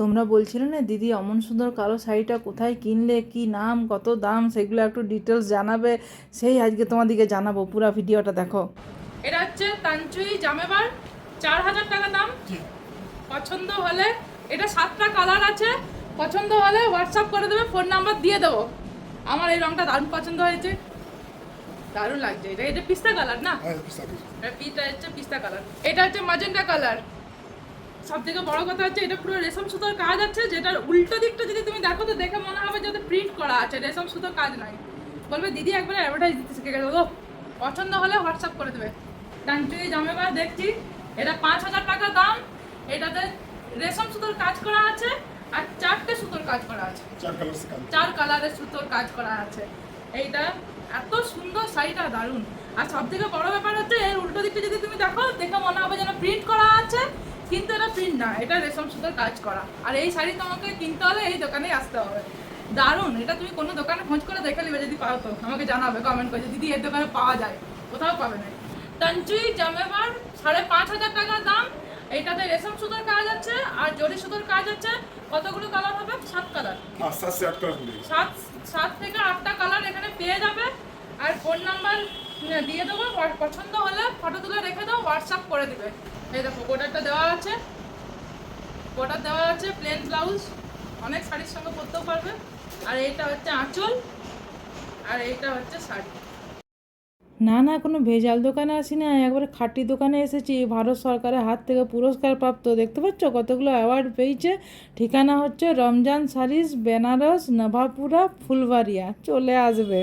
তোমরা বলছিলে না দিদি অমন সুন্দর কালো শাড়িটা কোথায় কিনলে? কি নাম? কত দাম? সেগুলো একটু ডিটেলস জানাবে। সেই আজকে তোমাদেরকে জানাব। পুরো ভিডিওটা দেখো। এটা হচ্ছে তানচুই জামেবার চার হাজার টাকা দাম। পছন্দ হলে এটা সাতটা কালার আছে। পছন্দ হলে হোয়াটসঅ্যাপ করে দেবে ফোন নাম্বার দিয়ে দেবো। আমার এই রংটা দারুণ পছন্দ হয়েছে। দারুণ লাগছে। এটা এটা পিস্তা কালার না? হ্যাঁ পিস্তা হচ্ছে পিস্তা কালার এটা হচ্ছে মাজেন্টা কালার সব থেকে বড় কথা হচ্ছে এটা পুরো রেশম সুতোর কাজ আছে যেটার উল্টো দিকটা যদি তুমি দেখো তো দেখে মনে হবে যাতে প্রিন্ট করা আছে রেশম সুতোর কাজ নাই বলবে দিদি একবার অ্যাডভার্টাইজ দিতে শিখে গেছে। ও পছন্দ হলে হোয়াটসঅ্যাপ করে দেবে। টানচুই জামেবা দেখছি এটা পাঁচ হাজার টাকা দাম এটাতে রেশম সুতোর কাজ করা আছে আর চারটে সুতোর কাজ করা আছে। চার কালারের সুতোর কাজ করা আছে। এইটা এত সুন্দর শাড়িটা দারুণ। আর সব থেকে বড় ব্যাপার হচ্ছে এর উল্টো দিকটা যদি তুমি দেখো দেখে মনে হবে যেন প্রিন্ট করা কিন্তু এটা প্রিন্ট না এটা রেশম সুতোর কাজ করা। আর এই শাড়ি তোমাকে কিনতে হলে এই দোকানেই আসতে হবে। দারুণ এটা তুমি কোনো দোকানে খোঁজ করে দেখে নেবে যদি পাও তো। আমাকে জানাবে কমেন্ট করে দিদি এর দোকানে পাওয়া যায়। কোথাও পাবে না। তানচুই জামেবার সাড়ে পাঁচ হাজার টাকা দাম। এইটাতে রেশম সুতোর কাজ আছে আর জরি সুতোর কাজ আছে। কতগুলো কালার হবে? সাত কালার সাত সাত থেকে আটটা কালার এখানে পেয়ে যাবে। আর ফোন নাম্বার দিয়ে দেবো। পছন্দ হলে ফটো তুলে রেখে দাও হোয়াটসঅ্যাপ করে দিবে। এই দেখো কোটারটা দেওয়া আছে। কোটার দেওয়া আছে প্লেন ব্লাউজ অনেক শাড়ির সঙ্গে পরতেও পারবে। আর এইটা হচ্ছে আঁচল, আর এইটা হচ্ছে শাড়ি। না না, কোনো ভেজাল দোকানে আসি না একবারে খাঁটি দোকানে এসেছি, ভারত সরকারের হাত থেকে পুরস্কার প্রাপ্ত দেখতে পাচ্ছ কতগুলো অ্যাওয়ার্ড পেয়েছে? ঠিকানা হচ্ছে রমজান সারিস বেনারস, নভাপুরা, ফুলবাড়িয়া। চলে আসবে।